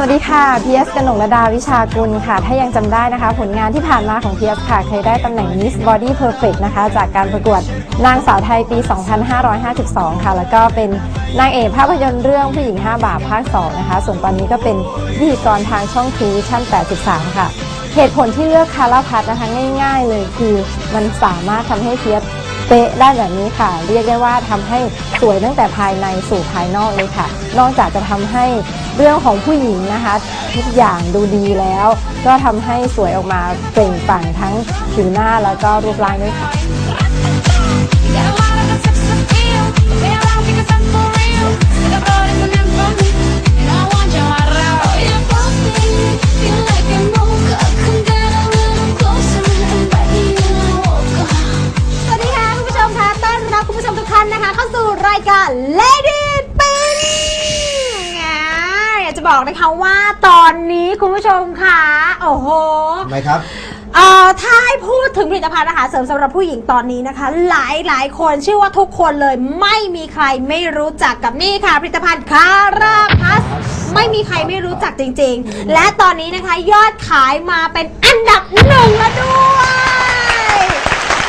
สวัสดีค่ะ PS กนกระดาวิชากุลค่ะ ถ้ายังจำได้นะคะ ผลงานที่ผ่านมาของ PS ค่ะ เคยได้ตำแหน่ง Miss Body Perfect นะคะ จากการประกวดนางสาวไทยปี 2552 ค่ะ แล้วก็เป็นนางเอกภาพยนตร์เรื่องผู้หญิง 5 บาปภาค 2 นะคะ ส่วนตอนนี้ก็เป็นพิธีกรทางช่องทูชั่น 83 ค่ะ เหตุผลที่เลือกคาราพัทนะคะง่าย ๆ เลยคือมันสามารถทำให้เพียส เป๊ะได้แบบนี้ค่ะ เรียกได้ว่าทำให้สวยตั้งแต่ภายในสู่ภายนอกเลยค่ะ นอกจากจะทำให้เรื่องของผู้หญิงนะคะ ทุกอย่างดูดีแล้ว ก็ทำให้สวยออกมาเปล่งปลั่งทั้งผิวหน้าแล้วก็รูปร่างด้วยค่ะ รายการ Lady Pin อยากจะบอกนะคะว่าตอนนี้คุณผู้ชมคะโอ้โห ทำไมครับ เอ่อถ้าให้พูดถึงผลิตภัณฑ์อาหารเสริมสำหรับผู้หญิงตอนนี้นะคะ หลายหลายคนเชื่อว่าทุกคนเลยไม่มีใครไม่รู้จักกับนี่ค่ะ ผลิตภัณฑ์คาราพัส ไม่มีใครไม่รู้จักจริงๆ และตอนนี้นะคะยอดขายมาเป็นอันดับหนึ่งแล้วด้วย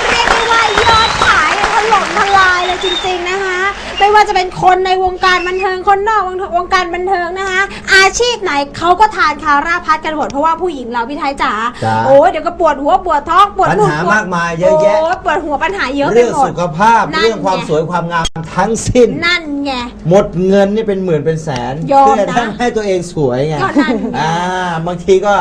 เรียกได้ว่ายอดขายเนี่ยถล่มทลายเลยจริงๆนะคะ ไม่ว่าจะเป็นคนในวงการบันเทิงคนนอกวงวงการบันเทิงนะคะอาชีพไหนเขาก็ทานคาราพัดกันหมดเพราะว่าผู้หญิงเราพี่ไทยจ๋าจ๋าโอ้ยเดี๋ยวก็ปวดหัวปวดท้องปวดปัญนู่นหาปวดมากมายเยอะแยะ โปวดหัวปัญหาเยอะไปเรื่องหมด สุขภาพนั่นเรื่องความไงสวยความงามทั้งสิ้น นั่นไง หมดเงินนี่เป็นหมื่นเป็นแสนยอมเพื่อนะทั้งให้ตัวเองสวยไงก็นั่นไง อ่าบางทีก็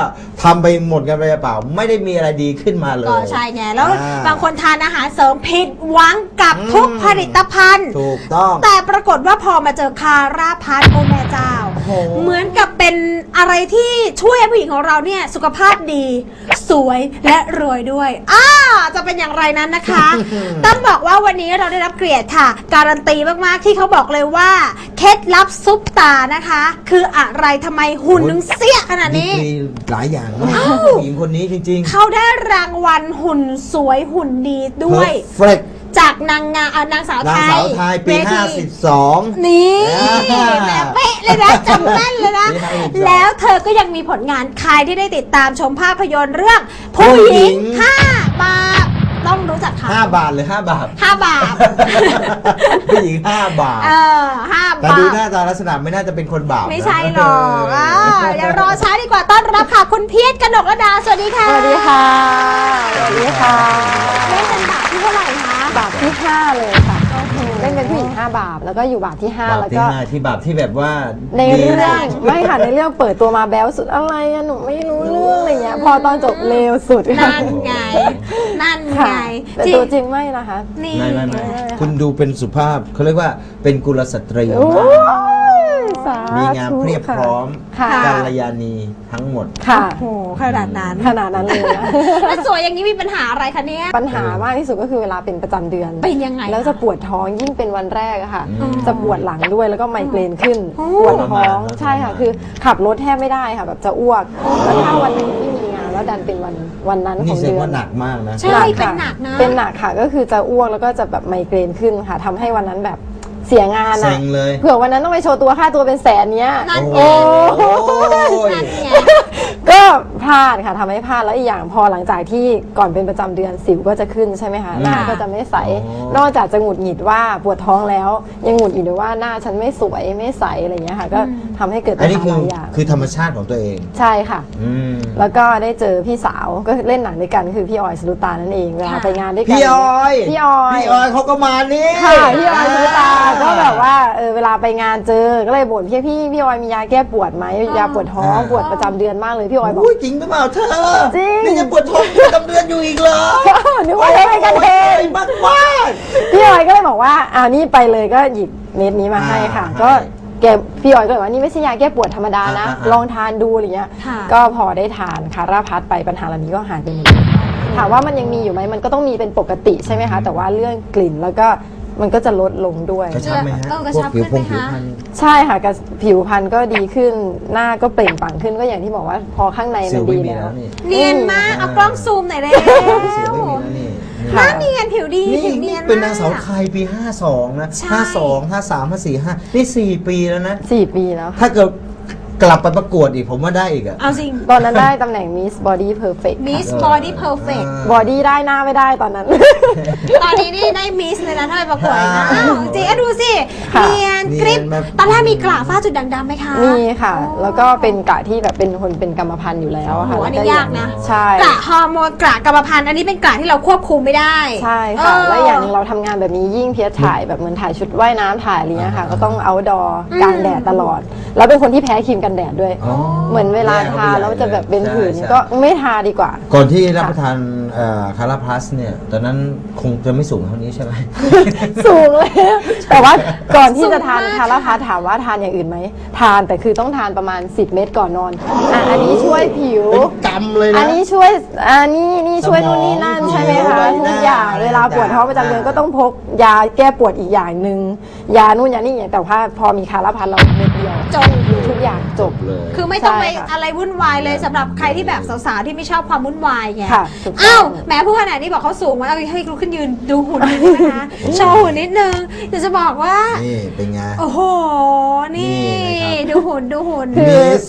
ทำไปหมดกันไปเปล่า ไม่ได้มีอะไรดีขึ้นมาเลย ก็ใช่ไงแล้วอ่าบางคนทานอาหารเสริมผิดหวังกับอืมทุกผลิตภัณฑ์ ถูกต้องแต่ปรากฏว่าพอมาเจอคาราพัทโอแม่เจ้า โอ้โห เหมือนกับเป็นอะไรที่ช่วยให้ผู้หญิงของเราเนี่ยสุขภาพดี สวยและรวยด้วยอ่าจะเป็นอย่างไรนั้นนะคะ ต้องบอกว่าวันนี้เราได้รับเกียรติค่ะ การันตีมากๆที่เขาบอกเลยว่าเคล็ดลับซุปตานะคะ คืออะไรทำไมหุ่นนึงเสี้ยขนาดดีนี้กรีหลายอย่างมากผู้หญิงคนนี้จริงเขาได้รางวัลหุ่นสวยหุ่นดีๆด้วย Perfect จากนางงามเอ่อนางสาวนาไทงยสาวไทยปี เวที52 นี่อ่าแม่เป๊ะเลยนะจำแม่นเลยนะ ปี52แล้วเธอก็ยังมีผลงานใครที่ได้ติดตามชมภาพยนตร์เรื่อง ผู้ผู้หหญิญิงง ห้าบาปต้องรู้จักเขา5 บาทหรือ 5 บาท ห้าบาปผู้หญิง 5 บาท เออห้าแต่บาดูปหน้าตาลักษณะไม่น่าจะเป็นคนบาปนะไม่ใช่หรอกอ่าเดี๋ยวรอช้าดีกว่าต้อนรับค่ะ คุณเพียรกนกระดา สวัสดีค่ะสวัสดีค่ะ สวัสดีค่ะ เล่นเป็นบาปที่เท่าไหร่คะ บาปที่5เลยค่ะเล่นเป็นผู้หญิง5บาปแล้วก็อยู่บาปที่5บาปแล้วที่ก็ ห้าที่บาปที่แบบว่าในดีเรื่องสุดไม่ค่ะในเรื่องเปิดตัวมาแบ๊วสุดอะไรอะหนูไม่รู้เรื่องอะไรเงี้ย พอตอนจบเลวสุดค่ะนั่นไง นั่นไงค่ะแต่ตัวจริงไม่นะคะ นี่ไม่ไม่ไม่ไม่ไม่คุณดูเป็นสุภาพเขาเรียกว่าเป็นกุลสตรีโอ้ย สาธุมีงานเพียบพร้อมค่ะ กัลยาณีทั้งหมด ค่ะ โอ้โหขนาดนั้น ขนาดนั้นเลยนะแล้วสวยอย่างนี้มีปัญหาอะไรคะเนี่ย ปัญหามากที่สุดก็คือเวลาเป็นประจำเดือน เป็นยังไงแล้วจะปวดท้องยิ่งเป็นวันแรกอะค่ะ อืมจะปวดหลังด้วยแล้วก็ไมเกรนขึ้น โอ้ ปวดท้องทรมานใช่ค่ะ คือขับรถแทบไม่ได้ค่ะ แบบจะอ้วกแล้วถ้าวันหนึงที่มีงานแล้วดันเป็นวันวันนั้นขนี่องแสดเดืงอนว่าหนักมากนะ ใช่ค่ะเป็นหนักนะ เป็นหนักค่ะก็คือจะอ้วกแล้วก็จะแบบไมเกรนขึ้นค่ะทำให้วันนั้นแบบ เสียงานเซ็อะงเลย เผื่อวันนั้นต้องไปโชว์ตัวค่าตัวเป็นแสนเนี้ย นั่นไง โอ้โห นั่นไง ก็ พลาดค่ะทำให้พลาดแล้วอีกอย่างพอหลังจากที่ก่อนเป็นประจำเดือนสิวก็จะขึ้นใช่ไหมคะหน้าก็จะไม่ใสอ๋อนอกจากจะหงุดหงิดว่าปวดท้องแล้ว ยังหงุดหงิดด้วยว่าหน้าฉันไม่สวยไม่ใสอะไรอย่างเงี้ยค่ะ ก็ทำให้เกิดปัอัญนนี้หาคือหลายอย่างคือธรรมชาติของตัวเอง ใช่ค่ะ อืมแล้วก็ได้เจอพี่สาวก็เล่นหนังด้วยกันคือพี่ออยสรุตานั่นเองเวลาค่ะไปงานด้วยกันพี่ออยพี่ออย พี่ออยเขาก็มานี่ค่ะพี่ออยสรุตาก็แบบว่าเออเวลาไปงานเจอก็เลยบ่นพี่พี่พี่ออยมียาแก้ปวดไหมยาปวดท้องปวดประจำเดือนมากเลยพี่ออยบอก อุ้ยจริงหรือเปล่าเธอจริง นี่ยังปวดท้องประจำเดือนอยู่อีกเหรอนึกว่าได้ไปกันเองมากมาก พี่ออยก็เลยบอกว่าอ่านี่ไปเลยก็หยิบเม็ดนี้มาให้ค่ะ อ่าก็แกพี่ออยก็บอกว่านี่ไม่ใช่ยาแก้ปวดธรรมดานะ อ่าอ่า ลองทานดูอะไรเงี้ย ค่ะ ก็พอได้ทานคาราพัดไปปัญหาเหล่านี้ก็หายไปหมดเลยถามว่ามันยังมีอยู่ไหมมันก็ต้องมีเป็นปกติใช่ไหมคะ แต่ว่าเรื่องกลิ่นแล้วก็ มันก็จะลดลงด้วย กระชับไหมฮะเออกระพวกชับผิวพงขึ้ผินวไหมคะ พรรณใช่ค่ะกับผิวพรรณก็ดีขึ้น หน้าก็เปล่งปลั่งขึ้นก็อย่างที่บอกว่าพอข้างในสิมันวไม่ดีมีแล้แล้ววนี่เนียนมาก เอากล้องซูมหน่อยเลยสิวไม่มีแล้วนี่หน้าเนียนผิวดีนี่ผิวเนีนี่ยนเป็นนางสาวมกไทยปี 52 นะ ใช่ 52 53 54 5นี่ 4 ปีแล้วนะ สี่ปีแล้วค่ะ ถ้าเกิด กลับไปประกวดอีกผมว่าได้อีกอะเอาจริง ตอนนั้นได้ตำแหน่ง Miss Body Perfect Miss Body Perfect บอดี้ได้หน้าไม่ได้ตอนนั้น ตอนนี้นี่ได้มิสเลยนะถ้าไปประกวดนะอ่าอ้าวจริงอะดูสิค่ะ เนียนกริบเนียนแบบตอนแรกมีกระฝ้าจุดด่างดำไหมคะ มีค่ะ แล้วก็เป็นกะที่แบบเป็นคนเป็นกรรมพันธุ์อยู่แล้วอะค่ะโอ้โหอันนี้แล้วยากนะ ใช่กระฮอร์โมนกระกรรมพันธุ์อันนี้เป็นกระที่เราควบคุมไม่ได้ใช่ค่ะ เแล้วอย่างหนึงเราทำงานแบบนี้ยิ่งเพียรถ่ายแบบเหมือนถ่ายชุดว่ายน้ำถ่ายอะไรเงี้ยค่ะ ก็ต้องเอาดอกลางแดดตลอด แล้วเป็นคนที่แพ้ครีมกันแดดด้วย อ๋อเหมือนเวลาทาแล้วจะแบบเป็นผื่นใช่ก็ไม่ทาดีกว่า ก่อนที่รับประทานคาราพลัสเนี่ย ตอนนั้นคงจะไม่สูงเท่านี้ใช่ไหม สูงเลย แต่ว่าก่อนที่จะทานสูงมากทานแล้วพาถามว่าทานอย่างอื่นไหม ทานแต่คือต้องทานประมาณ 10 เม็ดก่อนนอนอะอันนี้ช่วยผิว เป็นกำเลยนะ อันนี้ช่วยอันนี้นี่ช่วยสมองนู่นนี่นั่นผิวใช่ไหมคะใบหทุน้ากอย่างอะไรเวลาปวดท้องประจำเดือนก็ต้องพกยาแก้ปวดอีกอย่างหนึ่งยานู่นยานี่แต่ว่าพอมีคาราพันเราเม็ดเดียว จบทุกอย่าง จบเลย คือไม่ต้องไปใช่ค่ะอะไรวุ่นวายเลยสำหรับใครที่แบบสาวๆที่ไม่ชอบความวุ่นวายไงค่ะถูกต้อง อ้าวแหม้ผู้ขนาดนี้บอกเขาสูงมาเอาให้ลุกขึ้นยืนดูหุ่นนิดนึงนะคะโชว์หุ่นนิดนึงเดี๋ยวจะบอกว่า นี่เป็นไง โอ้โห นี่ นี่นะครับ ดูหุ่นดูหุ่น Miss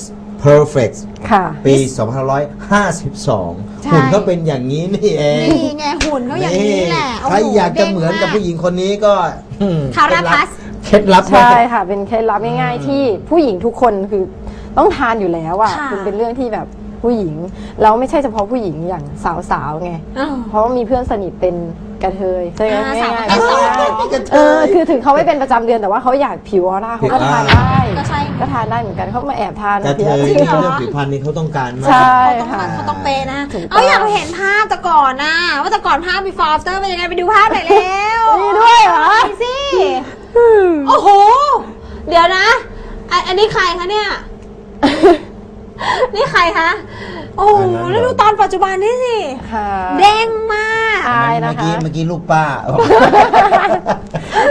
Perfect ค่ะ ปี 2552 ใช่ หุ่นก็เป็นอย่างนี้นี่เองนี่ไงหุ่นเขาอย่างนี้แหละใครโโอยากจะเหมือนกับผู้หญิงคนนี้ก็อืมคาราพัส เคล็ดลับใช่ค่ะ เป็นเคล็ดลับง่ายๆ ที่ผู้หญิงทุกคนคือต้องทานอยู่แล้วอะค่ะ มันเป็นเรื่องที่แบบผู้หญิงแล้วไม่ใช่เฉพาะผู้หญิงอย่างสาวๆไง อ้าว เพราะว่ามีเพื่อนสนิทเป็นกระเทยใช่ไหมอ่าง่ายสาวประเภทสองๆเออคือถึงเขาไม่เป็นประจำเดือนแต่ว่าเขาอยากผิวออร่าเขาก็ทานได้ ก็ใช่ก็ทานได้เหมือนกันเขามาแอบทานกระนะเทพี่ยอาร์ตนี่เรื่องผิวพรรณนี่เขาต้องการมากใช่เขาต้องค่ะเขาต้องเปย์นะถูกต้อง เอาอยากเห็นภาพแต่ก่อนนะว่าแต่ก่อนภาพ before after เป็นยังไงไปดูภาพหน่อยแล้วมีด้วยเหรอไปสิ โอ้โห เดี๋ยวนะอันอันนี้ใครคะเนี่ย นี่ใครคะ โอ้โห อันนั้นเหรอ แล้วดูตอนปัจจุบันนี่สิ ค่ะ เด้งมาก อายนะเมื่อกี้คะเมื่อกี้ลูกป้า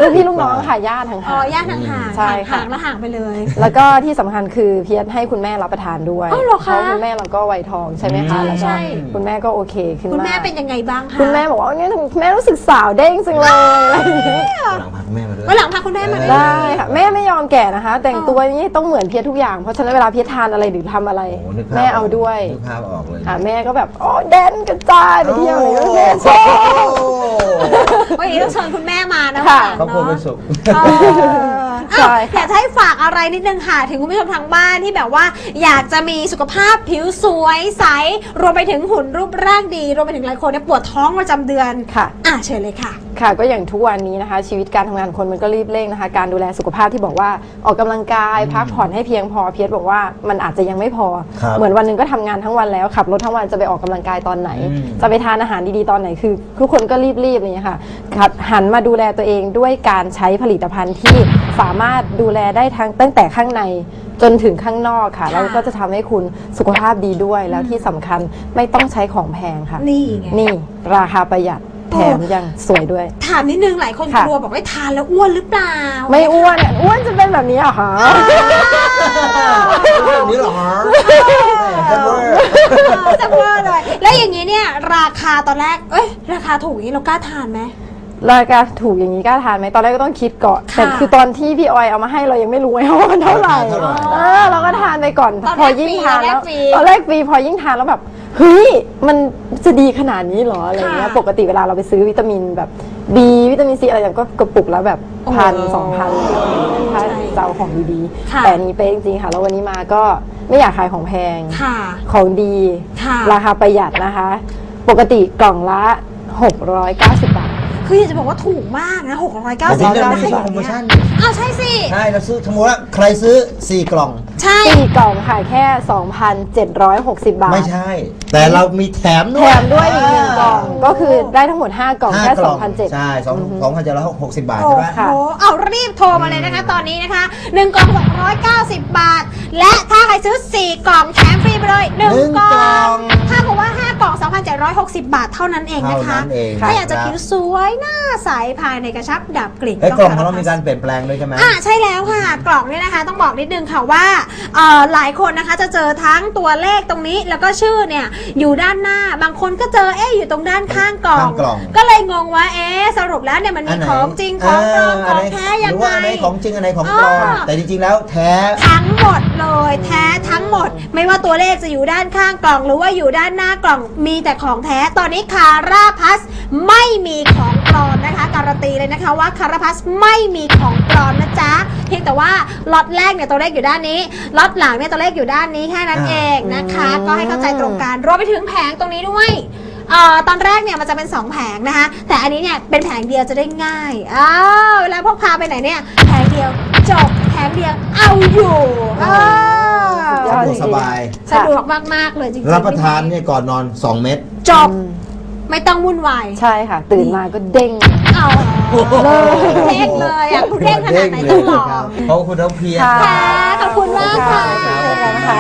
ลูกพี่ลูกน้องค่ะญาติทางอ๋อห่างญาติห่างๆใช่ค่ะ ห่างๆแล้วห่างไปเลย แล้วก็ที่สำคัญคือเพียรให้คุณแม่รับประทานด้วยอ้าวเหรอคะ เพราะคุณแม่เราก็วัยทองใช่ไหมคะอืมแล้วก็ใช่ คุณแม่ก็โอเคขึ้นคุณมาแม่กเป็นยังไงบ้างคะคุณแม่บอกว่าเนี่ยคุณแม่รู้สึกสาวเด้งจังเลยอะไรอย่างเงี้ยหลังพาคุณแม่มาด้วย วันหลังพาคุณแม่มาด้วย ได้ค่ะแม่ไม่ยอมแก่นะคะ แต่งตัวนี้ต้องเหมือนเพียรทุกอย่างเพราะฉะนั้นเวลาเพียรทานอะไรหรือทำอะไร โอ้โหนึกภพแม่เอาด้วยนึกภาพออกเลยอะแม่ก็แบบโอ้แดนกระจายไปเที่ยวเลยแม่ชอบวันนี้ต้องเชิญคุณแม่มานะค่ะครอบครัวเป็นสุข เออใช่อ้าวค่ะอยากจะให้ฝากอะไรนิดนึงค่ะ ถึงคุณผู้ชมทางบ้านที่แบบว่า อยากจะมีสุขภาพผิวสวยใส รวมไปถึงหุ่นรูปร่างดี รวมไปถึงหลายคนเนี่ยปวดท้องประจำเดือนค่ะ อะเชิญเลยค่ะ ค่ะก็อย่างทุกวันนี้นะคะ ชีวิตการทำงานคนมันก็รีบเร่งนะคะ การดูแลสุขภาพที่บอกว่าออกกำลังกายพักผ่อนให้เพียงพอเพียรบอกว่ามันอาจจะยังไม่พอครับเหมือนวันหนึ่งก็ทำงานทั้งวันแล้วขับรถทั้งวันจะไปออกกำลังกายตอนไหนอืมจะไปทานอาหารดีๆตอนไหนคือ ทุกคนก็รีบๆอะไรอย่างเงี้ยค่ะครับหันมาดูแลตัวเองด้วยการใช้ผลิตภัณฑ์ที่สามารถดูแลได้ทั้งตั้งแต่ข้างในจนถึงข้างนอกค่ะค่ะแล้วก็จะทำให้คุณสุขภาพดีด้วยแล้วที่สำคัญไม่ต้องใช้ของแพงค่ะ นี่ไงนี่ราคาประหยัด แถมยังสวยด้วย ถามนิดนึงหลายคนค่ะกลัวบอกว่าทานแล้วอ้วนหรือเปล่าไม่อ้วนเนี่ยอ้วนจะเป็นแบบนี้เหรอคะเรื่องนี้เหรอฮะแซ่บเวอร์เออจะเวอร์เลยแล้วอย่างนี้เนี่ยราคาตอนแรกเอ้ยราคาถูกอย่างนี้เรากล้าทานไหม ราคาถูกอย่างนี้กล้าทานไหมตอนแรกก็ต้องคิดก่อนค่ะแต่คือตอนที่พี่ออยเอามาให้เรายังไม่รู้ไงว่ามันเท่าไหร่ เท่าไหร่ เออเราก็ทานไปก่อนตอนแรกพอยิ่งทานแล้วฟรี ตอนแรกฟรีพอยิ่งทานแล้วแบบ เฮ้ยมันจะดีขนาดนี้เหรออะไรเงี้ยค่ะปกติเวลาเราไปซื้อวิตามินแบบ B วิตามินซีอะไรอย่างก็กระปุกแล้วแบบโอ้พันสองพันถ้าใช่จะเอาของดีค่ะ ๆแต่อันนี้เป๊ะจริงๆค่ะ แล้ววันนี้มาก็ไม่อยากขายของแพง ค่ะ ของดี ค่ะ ราคาประหยัดนะคะ ปกติกล่องละ 690 บาท คืออยากจะบอกว่าถูกมากนะแต่ที่690นี่บาเราทมีช่วงโปรโมชั่นอ้าวใช่สิ ใช่เราซื้อสมมติว่าใครซื้อ 4 กล่อง ใช่ สี่กล่องค่ะแค่ 2,760 บาท ไม่ใช่ แต่เรามีแถมด้แถวยมด้วยอีกหนึ่งกล่อง ก็คือได้ทั้งหมด 5 กล่องห้าแค่ กล่อง2,700 ใช่สองสองพันเจ็ดร้อยหกสิบบาทโอ้ใช่ไหมโหเอารีบโทรมาเลยนะคะ ตอนนี้นะคะ 1 กล่อง 690 บาท และถ้าใครซื้อ 4 กล่องแถมฟรีไปเลย หนึ่ง1กล่กล่อองงถ้าบอกว่า 5 กล่อง 2,760 บาทเท่านั้นเองเท่านะคะนั้นเอง ถ้าอยากจะครับผิวสวยหน้าใสภายในกระชับดับกลิ่นไอ้ยกล่องของเราคมีการเปลี่ยนแปลงด้วยใช่ไหม อ่าใช่แล้วค่ะ กล่องเนี่ยนะคะต้องบอกนิดนึงค่ะว่าเอ่อหลายคนนะคะจะเจอทั้งตัวเลขตรงนี้แล้วก็ชื่อเนี่ยอยู่ด้านหน้าบางคนก็เจอเอ๊ะอยู่ตรงด้านข้างกล่อง ข้างกล่อง ก็เลยงงว่าเอ๊ะสรุปแล้วเนี่ยมันมีของจริงของปลอมของแท้ยังหรือไง ว่าอันไหนของจริงอันไหนของปลอมอ่าแต่จริงๆแล้วแท้ ทั้งหมดเลยแท้ทั้งหมด ไม่ว่าตัวเลขจะอยู่ด้านข้างกล่อง หรือว่าอยู่ด้านหน้ากล่องมีแต่ของแท้ตอนนี้คาราพัสไม่มีของปลอมนะคะ การันตีเลยนะคะว่าคาราพัสไม่มีของปลอมนะจ๊ะเพียงแต่ว่าล็อตแรกเนี่ยตัวเลขอยู่ด้านนี้ล็อตหลังเนี่ยตัวเลขอยู่ด้านนี้แค่นั้นอ่าเองนะคะอืมก็ให้เข้าใจตรงกันรวมไปถึงแผงตรงนี้ด้วยเอ่อตอนแรกเนี่ยมันจะเป็น 2 แผงนะคะ แต่อันนี้เนี่ยเป็นแผงเดียวจะได้ง่ายอ้าวเวลาพกพาไปไหนเนี่ยแผงเดียวจบแผงเดียวเอาอยู่อ้าวยสะอดดวกสบาย สะดวกมาก ๆ เลยจริงๆรับประทานเนี่ยก่อนนอน 2 เม็ดจบอืม ไม่ต้องวุ่นวายใช่ค่ะ ตื่นมาก็เด้ง เอาเด้งเลยอะคุณเด้งขนาดไหนต้องบอกครับเพราะคุณต้องเพียร ค่ะค่ะขอบคุณมากค่ะเจอกันค่ะ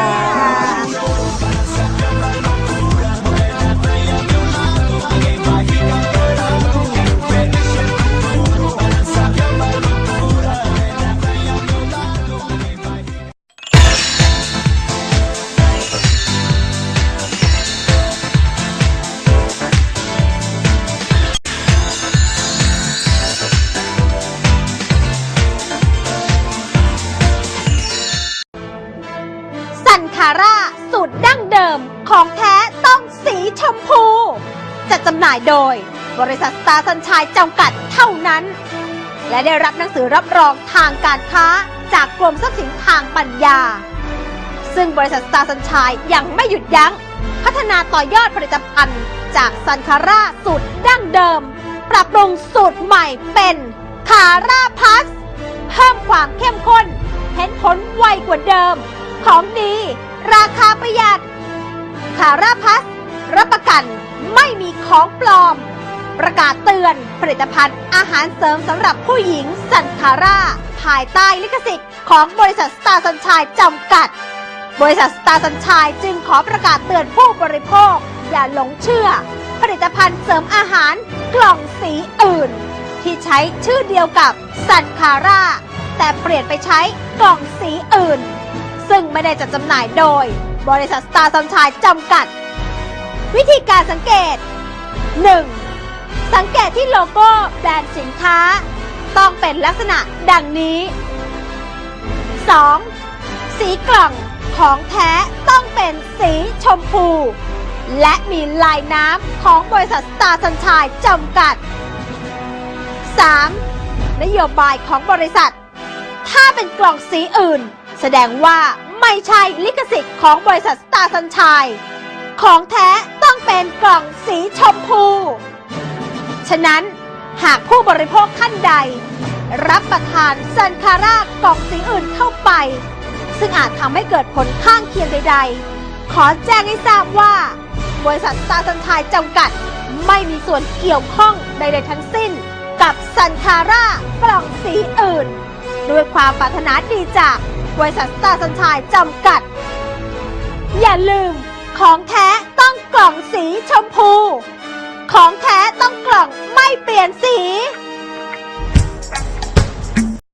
ชมพู จะจำหน่ายโดย บริษัทสตาร์สัญชัยจำกัดเท่านั้น และได้รับหนังสือรับรองทางการค้าจากกรมทรัพย์สินทางปัญญา ซึ่งบริษัทสตาร์สัญชัยยังไม่หยุดยัง้ง พัฒนาต่อยอดผลิตภัณฑ์ จากซันคาร่าสูตรดั้งเดิม ปรับปรุงสูตรใหม่เป็นคาร่าพัสเพิ่มความเข้มข้น เห็นผลไวกว่าเดิม ของดี ราคาประหยัดคาร่าพัส รับประกันไม่มีของปลอม ประกาศเตือนผลิตภัณฑ์อาหารเสริมสำหรับผู้หญิงสันคาร่า ภายใต้ลิขสิทธิ์ของบริษัทสตาร์สัญชัยจำกัด บริษัทสตาร์สัญชัยจึงขอประกาศเตือนผู้บริโภค อย่าหลงเชื่อ ผลิตภัณฑ์เสริมอาหารกล่องสีอื่น ที่ใช้ชื่อเดียวกับสันคาร่า แต่เปลี่ยนไปใช้กล่องสีอื่น ซึ่งไม่ได้จัดจำหน่ายโดย บริษัทสตาร์สัญชัยจำกัด วิธีการสังเกต 1. สังเกตที่โลโก้แบรนด์สินค้า ต้องเป็นลักษณะดังนี้ 2. สีกล่องของแท้ต้องเป็นสีชมพู และมีลายน้ำของบริษัทสตาร์สัญชัยจำกัด 3. นโยบายของบริษัท ถ้าเป็นกล่องสีอื่น แสดงว่าไม่ใช่ลิขสิทธิ์ของบริษัทสตาร์สัญชัยของแท้ ต้องเป็นกล่องสีชมพู ฉะนั้นหากผู้บริโภคท่านใด รับประทานซันคาร่ากล่องสีอื่นเข้าไป ซึ่งอาจทำให้เกิดผลข้างเคียงใด ๆ ขอแจ้งให้ทราบว่า บริษัทสตาร์สัญชัยจำกัดไม่มีส่วนเกี่ยวข้องใดๆทั้งสิ้น กับซันคาร่ากล่องสีอื่น ด้วยความปรารถนาดีจากบริษัทสตาร์สัญชัยจำกัด อย่าลืม ของแท้ต้องกล่องสีชมพู ของแท้ต้องกล่องไม่เปลี่ยนสี